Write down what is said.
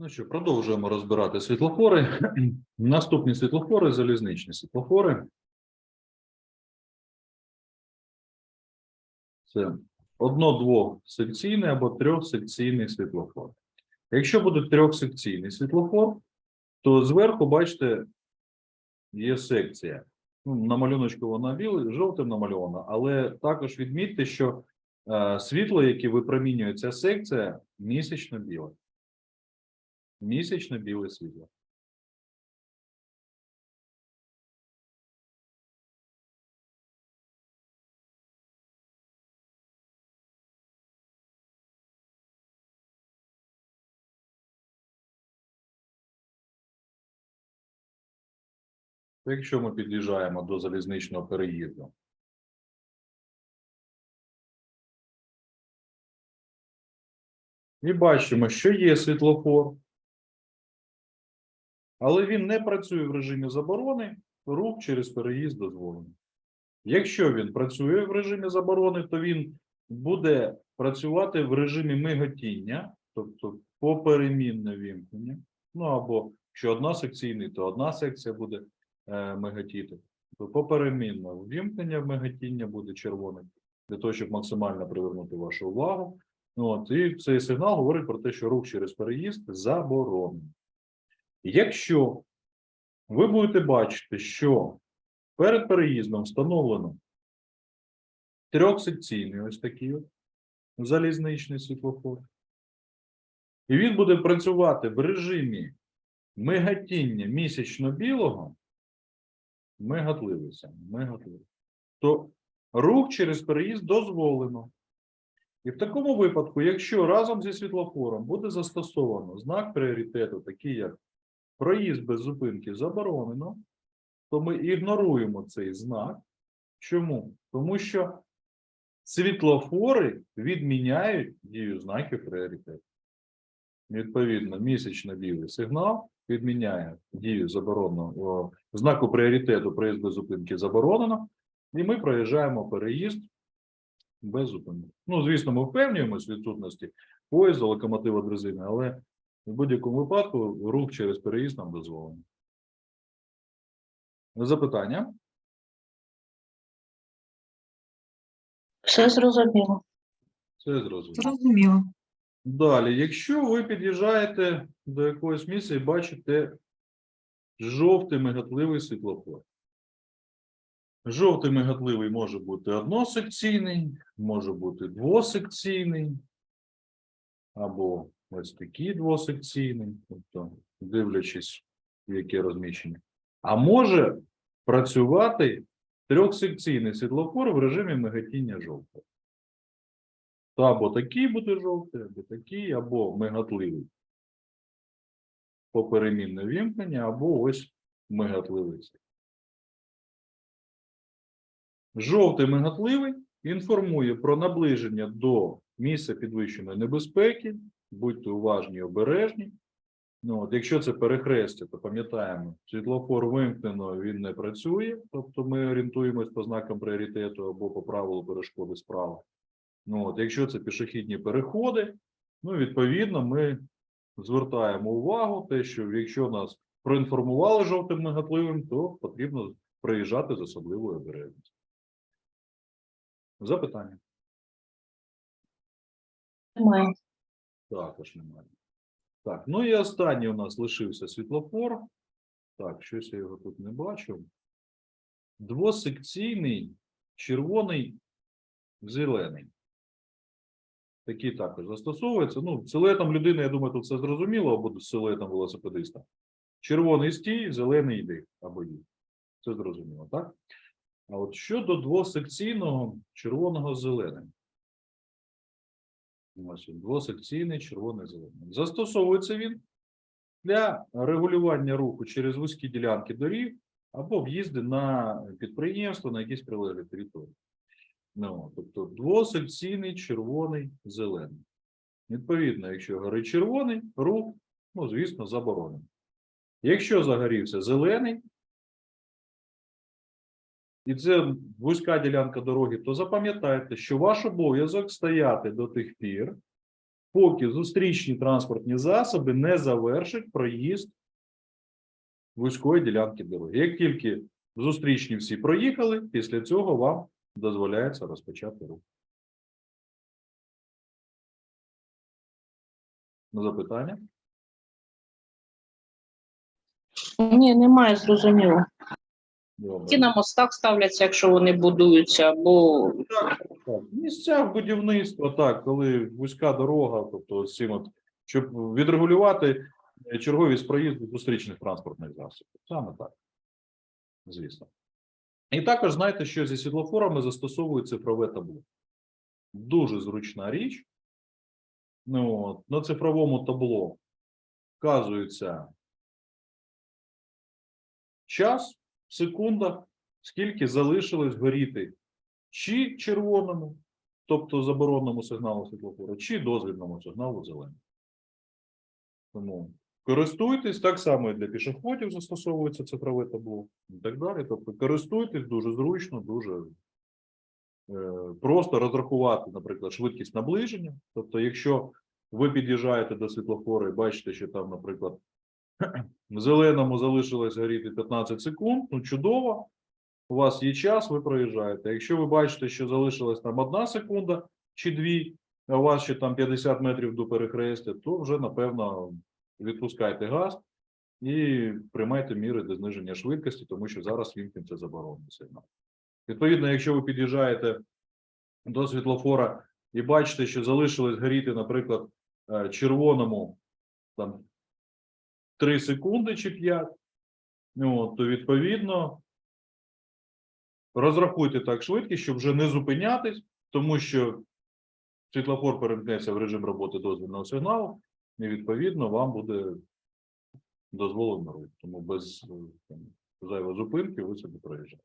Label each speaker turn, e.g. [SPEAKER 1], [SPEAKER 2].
[SPEAKER 1] Ну що, продовжуємо розбирати світлофори. Наступні світлофори залізничні світлофори. Це одно-двох-секційний або трьохсекційний світлофор. Якщо буде трьохсекційний світлофор, то зверху, бачите, є секція. Ну, на малюночку вона жовтим намальована, але також відмітьте, що е, світло, яке випромінює ця секція, місячно біле. Місячно біле світло. Якщо ми під'їжджаємо до залізничного переїзду, і бачимо, що є світлофор, але він не працює в режимі заборони, рух через переїзд дозволений. Якщо він працює в режимі заборони, то він буде працювати в режимі миготіння, тобто поперемінне вімкнення. Ну або якщо одна секційний, то одна секція буде е, миготіти. То поперемінне вімкнення миготіння буде червоним, для того, щоб максимально привернути вашу увагу. От, і цей сигнал говорить про те, що рух через переїзд заборонений. Якщо ви будете бачити, що перед переїздом встановлено трьохсекційний ось такий от залізничний світлофор, і він буде працювати в режимі мигатіння місячно-білого, саме, мигатливий, то рух через переїзд дозволено. І в такому випадку, якщо разом зі світлофором буде застосовано знак пріоритету, такий як проїзд без зупинки заборонено, то ми ігноруємо цей знак. Чому? Тому що світлофори відміняють дію знаків пріоритету. Відповідно, місячно-білий сигнал відміняє дію забороненого знаку пріоритету проїзд без зупинки заборонено, і ми проїжджаємо переїзд без зупинки. Ну, звісно, ми впевнюємось відсутності поїзду, локомотива дрезини, але в будь-якому випадку рух через переїзд нам дозволений. Запитання?
[SPEAKER 2] Все зрозуміло.
[SPEAKER 1] Це зрозуміло.
[SPEAKER 3] Зрозуміло.
[SPEAKER 1] Далі, якщо ви під'їжджаєте до якогось місця і бачите жовтий мигатливий світлофор. Жовтий мигатливий може бути односекційний, може бути двосекційний, або ось такий двосекційний, тобто дивлячись, в яке розміщення. А може працювати трьохсекційний світлофор в режимі мигатіння жовтого. То або такий буде жовтий, або такий, або мигатливий. Поперемінне вімкнення, або ось мигатливий. Жовтий мигатливий інформує про наближення до місця підвищеної небезпеки. Будьте уважні і обережні. Ну, от, якщо це перехрестя, то пам'ятаємо, світлофор вимкнено, він не працює, тобто ми орієнтуємось по знакам пріоритету або по правилу перешкоди справа. Ну, от, якщо це пішохідні переходи, ну, відповідно, ми звертаємо увагу, те, що якщо нас проінформували жовтим негативним, то потрібно приїжджати з особливою обережністю. Запитання?
[SPEAKER 2] Немає.
[SPEAKER 1] Також немає. Так, ну і останній у нас лишився світлофор. Так, щось я його тут не бачу. Двосекційний, червоний, зелений. Такі також застосовуються. Ну, силуетом людини, я думаю, тут все зрозуміло, або силуетом велосипедиста. Червоний стій, зелений йди або їдь. Це зрозуміло, так? А от щодо двосекційного червоного з зеленим. Ось він, двосекційний червоний зелений. Застосовується він для регулювання руху через вузькі ділянки доріг або в'їзди на підприємства, на якісь прилеглі території. Ну, тобто двосекційний червоний зелений. Відповідно, якщо горить червоний, рух, ну, звісно, заборонений. Якщо загорівся зелений, і це вузька ділянка дороги, то запам'ятайте, що ваш обов'язок стояти до тих пір, поки зустрічні транспортні засоби не завершать проїзд вузької ділянки дороги. Як тільки зустрічні всі проїхали, після цього вам дозволяється розпочати рух. На запитання?
[SPEAKER 2] Ні, немає, зрозуміло. Які на мостах ставляться, якщо вони будуються, або
[SPEAKER 1] Так, в місцях будівництва, так, коли вузька дорога, тобто цим от, щоб відрегулювати е, черговість проїзду зустрічних транспортних засобів. Саме так. Звісно. І також знаєте, що зі світлофорами застосовують цифрове табло. Дуже зручна річ. Ну, от, на цифровому табло вказується час секундах, скільки залишилось горіти чи червоному, тобто заборонному сигналу світлофору, чи дозвільному сигналу зеленому. Тому користуйтесь так само і для пішоходів застосовується цифрове табло і так далі. Тобто користуйтесь дуже зручно, дуже е, просто розрахувати, наприклад, швидкість наближення. Тобто, якщо ви під'їжджаєте до світлофору і бачите, що там, наприклад, зеленому залишилось горіти 15 секунд, ну чудово, у вас є час, ви проїжджаєте. Якщо ви бачите, що залишилась там одна секунда чи дві, а у вас ще там 50 метрів до перехрестя, то вже напевно відпускайте газ і приймайте міри для зниження швидкості, тому що зараз вімкнеться заборонений сигнал. Відповідно, якщо ви під'їжджаєте до світлофора і бачите, що залишилось горіти, наприклад, е, червоному там 3 секунди чи 5, ну, от, то відповідно розрахуйте так швидкість, щоб вже не зупинятись, тому що світлофор перемкнеться в режим роботи дозвільного сигналу, і відповідно вам буде дозволено рух. Тому без е, там, зайвої зупинки ви собі проїжджаєте.